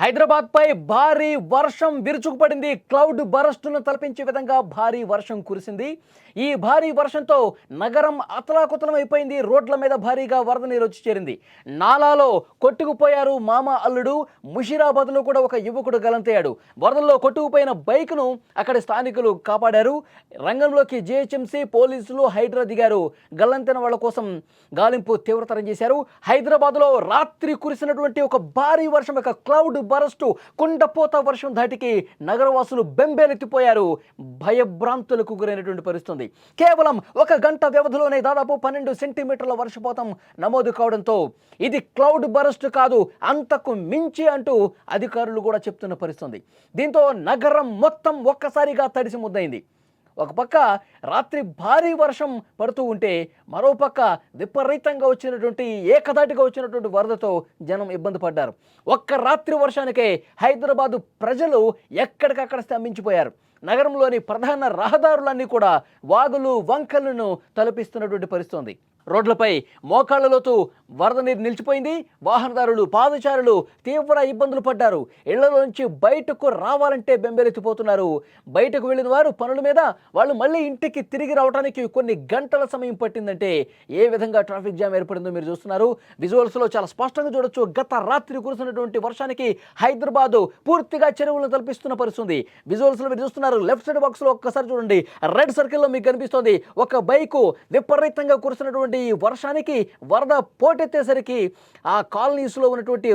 హైదరాబాద్ పై భారీ వర్షం విరుచుకుపడింది. క్లౌడ్ బరస్టును తలపించే విధంగా భారీ వర్షం కురిసింది. ఈ భారీ వర్షంతో నగరం అతలాకుతలం అయిపోయింది రోడ్ల మీద భారీగా వరద నీరు వచ్చి చేరింది. నాలాలో కొట్టుకుపోయారు మామ అల్లుడు. ముషిరాబాద్లో కూడా ఒక యువకుడు గలంతయ్యాడు. వరదల్లో కొట్టుకుపోయిన బైక్ను అక్కడి స్థానికులు కాపాడారు. రంగంలోకి జిహెచ్ఎంసీ పోలీసులు హైడ్రా దిగారు. గల్లంతైన వాళ్ళ కోసం గాలింపు తీవ్రతరం చేశారు. హైదరాబాద్లో రాత్రి కురిసినటువంటి ఒక భారీ వర్షం ఒక క్లౌడ్ బరస్టు కుండపోత వర్షం ధాటికి నగరవాసులు బెంబేలెత్తిపోయారు. భయభ్రాంతులకు గురైనటువంటి పరిస్థితుంది. కేవలం ఒక గంట వ్యవధిలోనే దాదాపు పన్నెండు సెంటీమీటర్ల వర్షపాతం నమోదు కావడంతో ఇది క్లౌడ్ బరస్ట్ కాదు అంతకు మించి అంటూ అధికారులు కూడా చెప్తున్న పరిస్థితుంది. దీంతో నగరం మొత్తం ఒక్కసారిగా తడిసి ముద్దయింది. ఒక పక్క రాత్రి భారీ వర్షం పడుతూ ఉంటే మరోపక్క విపరీతంగా వచ్చినటువంటి ఏకదాటిగా వచ్చినటువంటి వరదతో జనం ఇబ్బంది పడ్డారు. ఒక్క రాత్రి వర్షానికే హైదరాబాదు ప్రజలు ఎక్కడికక్కడ స్తంభించిపోయారు. నగరంలోని ప్రధాన రహదారులన్నీ కూడా వాగులు వంకలను తలపిస్తున్నటువంటి పరిస్థితి ఉంది రోడ్లపై మోకాళ్ళలోతు వరద నీరు నిలిచిపోయింది. వాహనదారులు పాదచారులు తీవ్ర ఇబ్బందులు పడ్డారు. ఇళ్ళలోంచి బయటకు రావాలంటే బెంబెలెత్తిపోతున్నారు. బయటకు వెళ్ళిన వారు పనుల మీద వాళ్ళు మళ్ళీ ఇంటికి తిరిగి రావడానికి కొన్ని గంటల సమయం పట్టిందంటే ఏ విధంగా ట్రాఫిక్ జామ్ ఏర్పడిందో మీరు చూస్తున్నారు. విజువల్స్లో చాలా స్పష్టంగా చూడొచ్చు. గత రాత్రి కురిసినటువంటి వర్షానికి హైదరాబాదు పూర్తిగా చెరువులను తలపిస్తున్న పరిస్థితుంది విజువల్స్లో మీరు చూస్తున్నారు. లెఫ్ట్ సైడ్ బాక్స్లో ఒక్కసారి చూడండి. రెడ్ సర్కిల్లో మీకు కనిపిస్తోంది. ఒక బైకు విపరీతంగా కురిసినటువంటి ఈ వర్షానికి వరద పోటెత్తేసరికి ఆ కాలనీస్లో ఉన్నటువంటి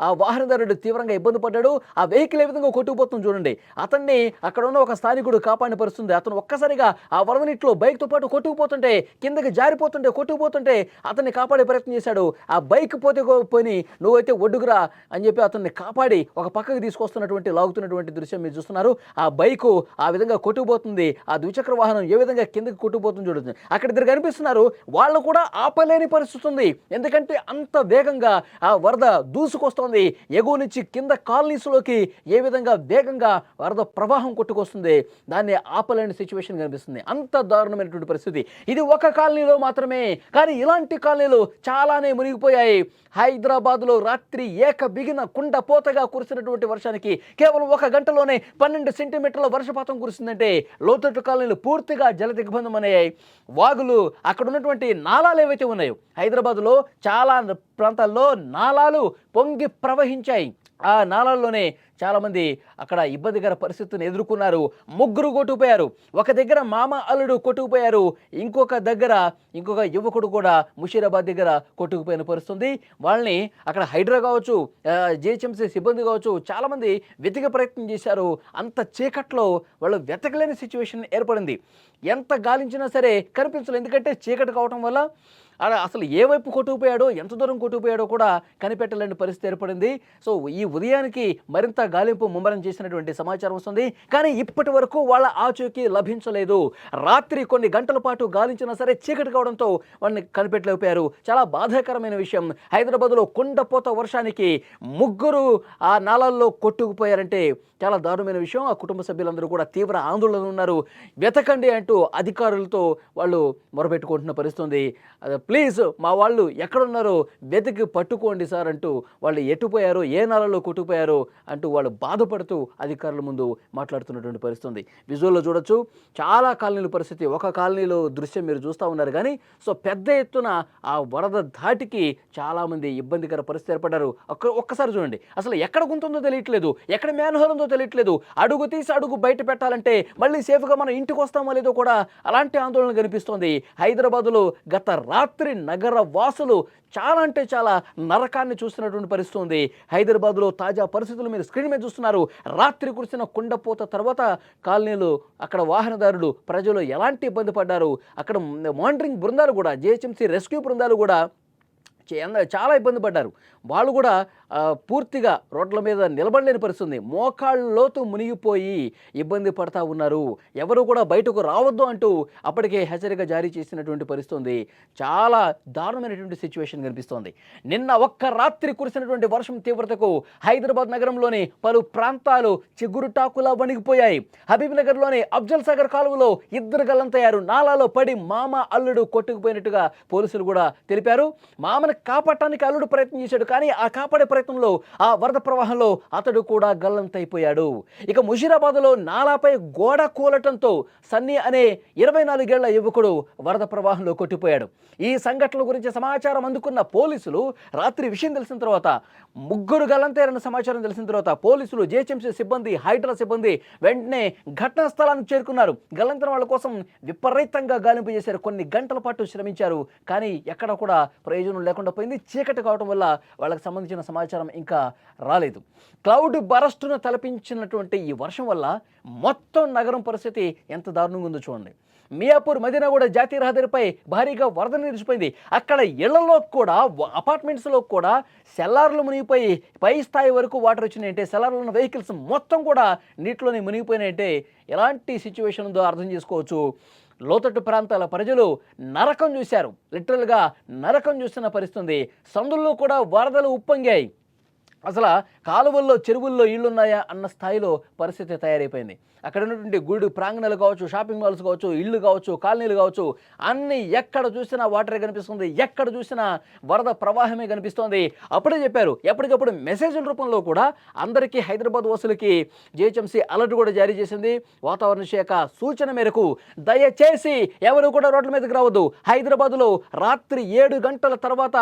ఆ వాహనదారుడు తీవ్రంగా ఇబ్బంది పడ్డాడు. ఆ వెహికల్ ఏ విధంగా కొట్టుకుపోతుంది చూడండి. అతన్ని అక్కడ ఉన్న ఒక స్థానికుడు కాపాడిన పరిస్థితుంది అతను ఒక్కసారిగా ఆ వరద నీటిలో బైక్తో పాటు కొట్టుకుపోతుంటే కిందకి జారిపోతుంటే కొట్టుకుపోతుంటే అతన్ని కాపాడే ప్రయత్నం చేశాడు. ఆ బైక్ పోతే కో- పోని నువ్వైతే ఒడ్డుకురా అని చెప్పి అతన్ని కాపాడి ఒక పక్కకి తీసుకొస్తున్నటువంటి లాగుతున్నటువంటి దృశ్యం మీరు చూస్తున్నారు. ఆ బైకు ఆ విధంగా కొట్టుకుపోతుంది. ఆ ద్విచక్ర వాహనం ఏ విధంగా కిందకి కొట్టుకుపోతుంది చూడండి. అక్కడ ఇద్దరు కనిపిస్తున్నారు. వాళ్ళ కూడా ఆపలేని పరిస్థితి ఉంది. ఎందుకంటే అంత వేగంగా ఆ వరద దూసుకొస్తోంది. ఎగువ నుంచి కింద కాలనీస్లోకి ఏ విధంగా వేగంగా వరద ప్రవాహం కొట్టుకొస్తుంది దాన్ని ఆపలేని సిచ్యువేషన్ కనిపిస్తుంది. అంత దారుణమైనటువంటి పరిస్థితి. ఇది ఒక కాలనీలో మాత్రమే కానీ ఇలాంటి కాలనీలు చాలానే మునిగిపోయాయి. హైదరాబాద్లో రాత్రి ఏక బిగిన కుండపోతగా కురిసినటువంటి వర్షానికి కేవలం ఒక గంటలోనే పన్నెండు సెంటీమీటర్ల వర్షపాతం కురిసిందంటే లోతట్టు కాలనీలు పూర్తిగా జల దిగ్బంధమయ్యాయి వాగులు అక్కడ ఉన్నటువంటి నాలాలు ఏవైతే ఉన్నాయో హైదరాబాద్లో చాలా ప్రాంతాల్లో నాళాలు పొంగి ప్రవహించాయి. ఆ నాళాల్లోనే చాలామంది అక్కడ ఇబ్బందికర పరిస్థితిని ఎదుర్కొన్నారు. ముగ్గురు కొట్టుకుపోయారు. ఒక దగ్గర మామ అల్లుడు కొట్టుకుపోయారు. ఇంకొక దగ్గర ఇంకొక యువకుడు కూడా ముషీరాబాద్ దగ్గర కొట్టుకుపోయిన పరిస్థితుంది. వాళ్ళని అక్కడ హైడ్రా కావచ్చు జిహెచ్ఎంసీ సిబ్బంది కావచ్చు చాలామంది వెతిక ప్రయత్నం చేశారు. అంత చీకట్లో వాళ్ళు వెతకలేని సిచ్యువేషన్ ఏర్పడింది. ఎంత గాలించినా సరే కనిపించలేదు. ఎందుకంటే చీకటి కావటం వల్ల అలా అసలు ఏ వైపు కొట్టుకుపోయాడో ఎంత దూరం కొట్టుకుపోయాడో కూడా కనిపెట్టలేని పరిస్థితి ఏర్పడింది. సో ఈ ఉదయానికి మరింత గాలింపు ముమ్మరం చేసినటువంటి సమాచారం వస్తుంది. కానీ ఇప్పటి వరకు వాళ్ళ ఆచూకీ లభించలేదు. రాత్రి కొన్ని గంటల పాటు గాలించినా సరే చీకటి కావడంతో వాళ్ళని కనిపెట్టలేకపోయారు. చాలా బాధాకరమైన విషయం. హైదరాబాద్లో కుండపోత వర్షానికి ముగ్గురు ఆ నాళాల్లో కొట్టుకుపోయారంటే చాలా దారుణమైన విషయం. ఆ కుటుంబ సభ్యులందరూ కూడా తీవ్ర ఆందోళన ఉన్నారు. వెతకండి అంటూ అధికారులతో వాళ్ళు మొరబెట్టుకుంటున్న పరిస్థితి ఉంది. ప్లీజ్ మా వాళ్ళు ఎక్కడున్నారో వెతికి పట్టుకోండి సార్ అంటూ వాళ్ళు ఎట్టుపోయారో ఏ నాలలో కొట్టుకుపోయారో అంటూ వాళ్ళు బాధపడుతూ అధికారుల ముందు మాట్లాడుతున్నటువంటి పరిస్థితి ఉంది విజువల్లో చూడొచ్చు చాలా కాలనీల పరిస్థితి. ఒక కాలనీలో దృశ్యం మీరు చూస్తూ ఉన్నారు కానీ సో పెద్ద ఎత్తున ఆ వరద ధాటికి చాలామంది ఇబ్బందికర పరిస్థితి ఏర్పడ్డారు. ఒక్క ఒక్కసారి చూడండి. అసలు ఎక్కడ గుంతుందో తెలియట్లేదు ఎక్కడ మేనహోల్ ఉందో తెలియట్లేదు. అడుగు తీసి అడుగు బయట పెట్టాలంటే మళ్ళీ సేఫ్గా మనం ఇంటికి వస్తామో లేదో కూడా అలాంటి ఆందోళన కనిపిస్తోంది. హైదరాబాదులో గత రాత్రి నగర వాసులు చాలా అంటే చాలా నరకాన్ని చూస్తున్నటువంటి పరిస్థితి ఉంది. హైదరాబాద్లో తాజా పరిస్థితులు మీరు స్క్రీన్ మీద చూస్తున్నారు. రాత్రి కురిసిన కుండపోత తర్వాత కాలనీలు అక్కడ వాహనదారులు ప్రజలు ఎలాంటి ఇబ్బంది పడ్డారు? అక్కడ మానిటరింగ్ బృందాలు కూడా జిహెచ్ఎంసీ రెస్క్యూ బృందాలు కూడా చాలా ఇబ్బంది పడ్డారు. వాళ్ళు కూడా పూర్తిగా రోడ్ల మీద నిలబడలేని పరిస్థితుంది. మోకాళ్ళ లోతు మునిగిపోయి ఇబ్బంది పడతా ఉన్నారు. ఎవరు కూడా బయటకు రావద్దు అంటూ అప్పటికే హెచ్చరిక జారీ చేసినటువంటి పరిస్థితుంది. చాలా దారుణమైనటువంటి సిచ్యువేషన్ కనిపిస్తోంది. నిన్న ఒక్క రాత్రి కురిసినటువంటి వర్షం తీవ్రతకు హైదరాబాద్ నగరంలోని పలు ప్రాంతాలు చిగురుటాకులా వణిగిపోయాయి. హబీబ్ నగర్లోని అఫ్జల్ సాగర్ కాలువలో ఇద్దరు గల్లంతయ్యారు. నాలాలో పడి మామ అల్లుడు కొట్టుకుపోయినట్టుగా పోలీసులు కూడా తెలిపారు. మామను కాపాడటానికి అల్లుడు ప్రయత్నం చేశాడు కానీ ఆ కాపాడే ప్రయత్నంలో ఆ వరద ప్రవాహంలో అతడు కూడా గల్లంతైపోయాడు. ఇక ముషీరాబాద్లో నాలాపై గోడ కూలటంతో సన్నీ అనే ఇరవై నాలుగేళ్ళ యువకుడు వరద ప్రవాహంలో కొట్టిపోయాడు. ఈ సంఘటనల గురించి సమాచారం అందుకున్న పోలీసులు రాత్రి విషయం తెలిసిన తర్వాత ముగ్గురు గల్లంతైరన్న సమాచారం తెలిసిన తర్వాత పోలీసులు జేహెచ్ఎంసీ సిబ్బంది హైడ్రా సిబ్బంది వెంటనే ఘటనా స్థలానికి చేరుకున్నారు. గల్లంతైన వాళ్ళ కోసం విపరీతంగా గాలింపు చేశారు. కొన్ని గంటల పాటు శ్రమించారు. కానీ ఎక్కడ కూడా ప్రయోజనం లేకుండా పోయింది. చీకటి కావడం వల్ల వాళ్ళకి సంబంధించిన సమాచారం ఇంకా రాలేదు. క్లౌడ్ బరస్టును తలపించినటువంటి ఈ వర్షం వల్ల మొత్తం నగరం పరిస్థితి ఎంత దారుణంగా ఉందో చూడండి. మియాపూర్ మదీనాగూడ జాతీయ రహదారిపై భారీగా వరద నిలిచిపోయింది. అక్కడ ఇళ్ళలో కూడా అపార్ట్మెంట్స్లో కూడా సెల్లార్లు మునిగిపోయి పై స్థాయి వరకు వాటర్ వచ్చినాయంటే సెల్లార్లో ఉన్న వెహికల్స్ మొత్తం కూడా నీటిలోనే మునిగిపోయినాయంటే ఎలాంటి సిచ్యువేషన్ ఉందో అర్థం చేసుకోవచ్చు. లోతట్టు ప్రాంతాల ప్రజలు నరకం చూశారు. లిటరల్గా నరకం చూస్తున్న పరిస్థితుంది. సందుల్లో కూడా వరదలు ఉప్పొంగాయి. అసలు కాలువల్లో చెరువుల్లో ఇళ్ళున్నాయా అన్న స్థాయిలో పరిస్థితి తయారైపోయింది. అక్కడ ఉన్నటువంటి గుడి ప్రాంగణాలు కావచ్చు షాపింగ్ మాల్స్ కావచ్చు ఇళ్ళు కావచ్చు కాలనీలు కావచ్చు అన్ని ఎక్కడ చూసినా వాటరే కనిపిస్తుంది. ఎక్కడ చూసినా వరద ప్రవాహమే కనిపిస్తోంది. అప్పుడే చెప్పారు ఎప్పటికప్పుడు మెసేజ్ల రూపంలో కూడా అందరికీ హైదరాబాద్ వసూలకి జిహెచ్ఎంసీ అలర్ట్ కూడా జారీ చేసింది. వాతావరణ శాఖ సూచన మేరకు దయచేసి ఎవరు కూడా రోడ్ల మీదకి రావద్దు. హైదరాబాద్లో రాత్రి ఏడు గంటల తర్వాత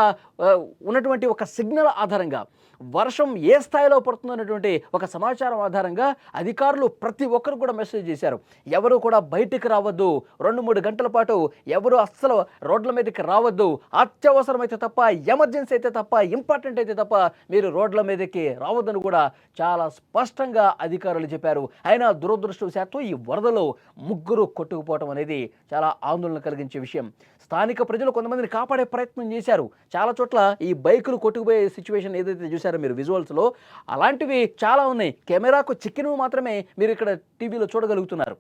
ఉన్నటువంటి ఒక సిగ్నల్ ఆధారంగా వర్షం ఏ స్థాయిలో పడుతుందనేటువంటి ఒక సమాచారం ఆధారంగా అధికారులు ప్రతి ఒక్కరు కూడా మెసేజ్ చేశారు. ఎవరు కూడా బయటికి రావద్దు. రెండు మూడు గంటల పాటు ఎవరు అస్సలు రోడ్ల మీదకి రావద్దు. అత్యవసరమైతే తప్ప ఎమర్జెన్సీ అయితే తప్ప ఇంపార్టెంట్ అయితే తప్ప మీరు రోడ్ల మీదకి రావద్దని కూడా చాలా స్పష్టంగా అధికారులు చెప్పారు. అయినా దురదృష్టవశాత్తు ఈ వరదలో ముగ్గురు కొట్టుకుపోవటం అనేది చాలా ఆందోళన కలిగించే విషయం. స్థానిక ప్రజలు కొంతమందిని కాపాడే ప్రయత్నం చేశారు. చాలా చోట్ల ఈ బైకులు కొట్టుకుపోయే సిచ్యువేషన్ ఏదైతే చూసారు మీరు విజువల్స్లో. అలాంటివి చాలా ఉన్నాయి. కెమెరాకు చిక్కినవి మాత్రమే మీరు ఇక్కడ టీవీలో చూడగలుగుతున్నారు.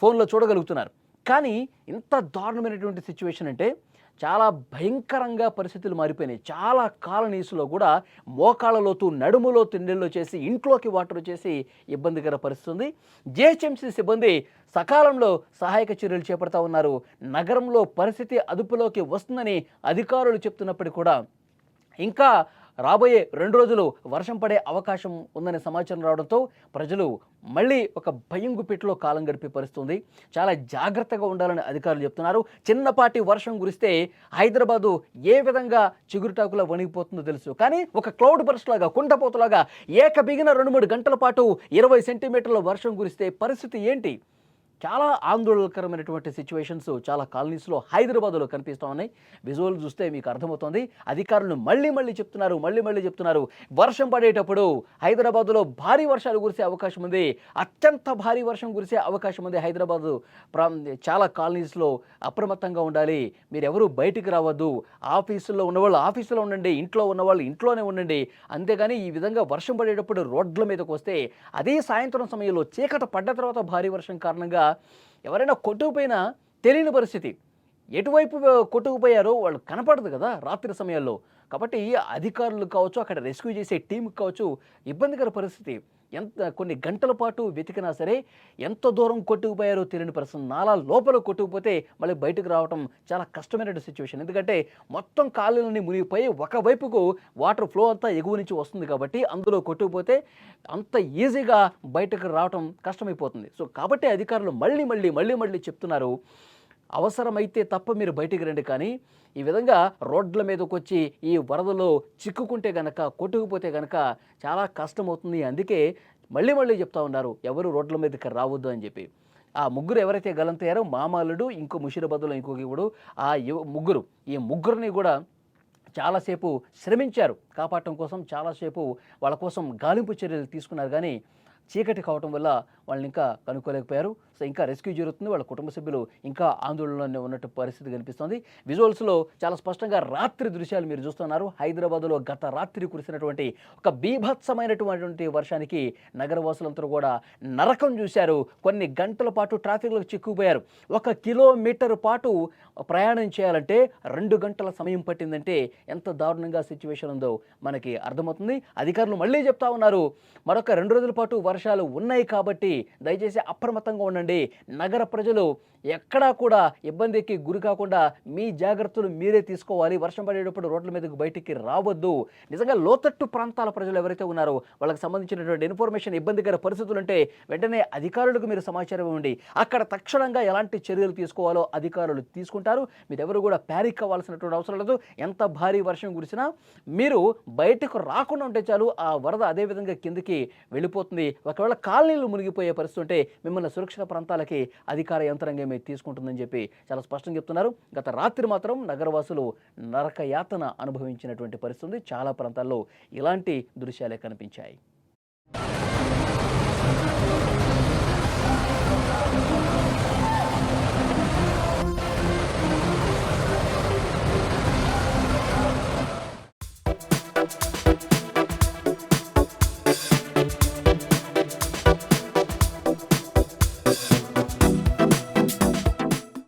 ఫోన్లో చూడగలుగుతున్నారు. కానీ ఇంత దారుణమైనటువంటి సిచ్యువేషన్ అంటే చాలా భయంకరంగా పరిస్థితులు మారిపోయినాయి. చాలా కాలనీస్లో కూడా మోకాళ్ళ లోతు తిండిలో చేసి ఇంట్లోకి వాటర్ చేసి ఇబ్బందికర పరిస్థితి ఉంది. జిహెచ్ఎంసీ సిబ్బంది సకాలంలో సహాయక చర్యలు చేపడతా ఉన్నారు. నగరంలో పరిస్థితి అదుపులోకి వస్తుందని అధికారులు చెప్తున్నప్పటికీ కూడా ఇంకా రాబోయే రెండు రోజులు వర్షం పడే అవకాశం ఉందనే సమాచారం రావడంతో ప్రజలు మళ్ళీ ఒక భయం గుప్పిట్లో కాలం గడిపే పరిస్థితుంది. చాలా జాగ్రత్తగా ఉండాలని అధికారులు చెప్తున్నారు. చిన్నపాటి వర్షం కురిస్తే హైదరాబాదు ఏ విధంగా చిగురుటాకులా వణిగిపోతుందో తెలుసు. కానీ ఒక క్లౌడ్ బర్స్ట్ లాగా కుంటపోతులాగా ఏకబిగిన రెండు మూడు గంటల పాటు ఇరవై సెంటీమీటర్ల వర్షం కురిస్తే పరిస్థితి ఏంటి? చాలా ఆందోళనకరమైనటువంటి సిచ్యువేషన్స్ చాలా కాలనీస్లో హైదరాబాద్లో కనిపిస్తూ ఉన్నాయి. విజువల్ చూస్తే మీకు అర్థమవుతుంది. అధికారులు మళ్ళీ మళ్ళీ చెప్తున్నారు మళ్ళీ మళ్ళీ చెప్తున్నారు. వర్షం పడేటప్పుడు హైదరాబాద్లో భారీ వర్షాలు కురిసే అవకాశం ఉంది. అత్యంత భారీ వర్షం కురిసే అవకాశం ఉంది హైదరాబాద్ ప్రా చాలా కాలనీస్లో అప్రమత్తంగా ఉండాలి. మీరు ఎవరు బయటికి రావద్దు. ఆఫీసుల్లో ఉన్నవాళ్ళు ఆఫీసులో ఉండండి ఇంట్లో ఉన్నవాళ్ళు ఇంట్లోనే ఉండండి. అంతేగాని ఈ విధంగా వర్షం పడేటప్పుడు రోడ్ల మీదకి వస్తే అదే సాయంత్రం సమయంలో చీకట పడ్డ తర్వాత భారీ వర్షం కారణంగా ఎవరైనా కొట్టుకుపోయినా తెలియని పరిస్థితి. ఎటువైపు కొట్టుకుపోయారో వాళ్ళు కనపడదు కదా రాత్రి సమయాల్లో. కాబట్టి అధికారులు కావచ్చు అక్కడ రెస్క్యూ చేసే టీంకి కావచ్చు ఇబ్బందికర పరిస్థితి. ఎంత కొన్ని గంటల పాటు వెతికినా సరే ఎంత దూరం కొట్టుకుపోయారో తెలియని పరిస్థితి. నాలా లోపల కొట్టుకుపోతే మళ్ళీ బయటకు రావడం చాలా కష్టమైన సిచ్యువేషన్ ఎందుకంటే మొత్తం కాలువలన్నీ మునిగిపోయి ఒకవైపుకు వాటర్ ఫ్లో అంతా ఎగువ నుంచి వస్తుంది కాబట్టి అందులో కొట్టుకుపోతే అంత ఈజీగా బయటకు రావడం కష్టమైపోతుంది. సో కాబట్టి అధికారులు మళ్ళీ మళ్ళీ మళ్ళీ మళ్ళీ చెప్తున్నారు అవసరమైతే తప్ప మీరు బయటికి రండి. కానీ ఈ విధంగా రోడ్ల మీదకి వచ్చి ఈ వరదలో చిక్కుకుంటే గనక కొట్టుకుపోతే గనక చాలా కష్టమవుతుంది. అందుకే మళ్ళీ మళ్ళీ చెప్తా ఉన్నారు ఎవరు రోడ్ల మీదకి రావద్దు అని చెప్పి. ఆ ముగ్గురు ఎవరైతే గలంతయ్యారో మామాలుడు ఇంకో ముషీరాబాద్లో ఇంకొక ఇవ్వడు ఆ యువ- ముగ్గురు. ఈ ముగ్గురిని కూడా చాలాసేపు శ్రమించారు. కాపాడటం కోసం చాలాసేపు వాళ్ళ కోసం గాలింపు చర్యలు తీసుకున్నారు. కానీ చీకటి కావటం వల్ల వాళ్ళని ఇంకా కనుక్కోలేకపోయారు. సో ఇంకా రెస్క్యూ జరుగుతుంది. వాళ్ళ కుటుంబ సభ్యులు ఇంకా ఆందోళనలోనే ఉన్నట్టు పరిస్థితి కనిపిస్తుంది. విజువల్స్లో చాలా స్పష్టంగా రాత్రి దృశ్యాలు మీరు చూస్తున్నారు. హైదరాబాద్లో గత రాత్రి కురిసినటువంటి ఒక బీభత్సమైనటువంటి వర్షానికి నగరవాసులందరూ కూడా నరకం చూశారు. కొన్ని గంటల పాటు ట్రాఫిక్లో చిక్కుపోయారు ఒక కిలోమీటర్ పాటు ప్రయాణం చేయాలంటే రెండు గంటల సమయం పట్టిందంటే ఎంత దారుణంగా సిచ్యువేషన్ ఉందో మనకి అర్థమవుతుంది. అధికారులు మళ్ళీ చెప్తా ఉన్నారు. మరొక రెండు రోజుల పాటు వర్షాలు ఉన్నాయి కాబట్టి దయచేసి అప్రమత్తంగా ఉండండి. నగర ప్రజలు ఎక్కడా కూడా ఇబ్బందికి గురి కాకుండా మీ జాగ్రత్తలు మీరే తీసుకోవాలి. వర్షం పడేటప్పుడు రోడ్ల మీదకు బయటికి రావద్దు. నిజంగా లోతట్టు ప్రాంతాల ప్రజలు ఎవరైతే ఉన్నారో వాళ్ళకి సంబంధించినటువంటి ఇన్ఫర్మేషన్ ఇబ్బందికర పరిస్థితులు ఉంటే వెంటనే అధికారులకు మీరు సమాచారం ఇవ్వండి. అక్కడ తక్షణంగా ఎలాంటి చర్యలు తీసుకోవాలో అధికారులు తీసుకుంటారు. మీరు ఎవరు కూడా ప్యారిక్ అవ్వాల్సినటువంటి అవసరం లేదు. ఎంత భారీ వర్షం కురిసినా మీరు బయటకు రాకుండా ఉంటే చాలు ఆ వరద అదే విధంగా వెళ్ళిపోతుంది. ఒకవేళ కాలనీలు మునిగిపోయే పరిస్థితి ఉంటే మిమ్మల్ని సురక్షిత ప్రాంతాలకి అధికార యంత్రాంగమే తీసుకుంటుందని చెప్పి చాలా స్పష్టంగా చెప్తున్నారు. గత రాత్రి మాత్రం నగరవాసులు నరక యాతన అనుభవించినటువంటి పరిస్థితి చాలా ప్రాంతాల్లో ఇలాంటి దృశ్యాలే కనిపించాయి.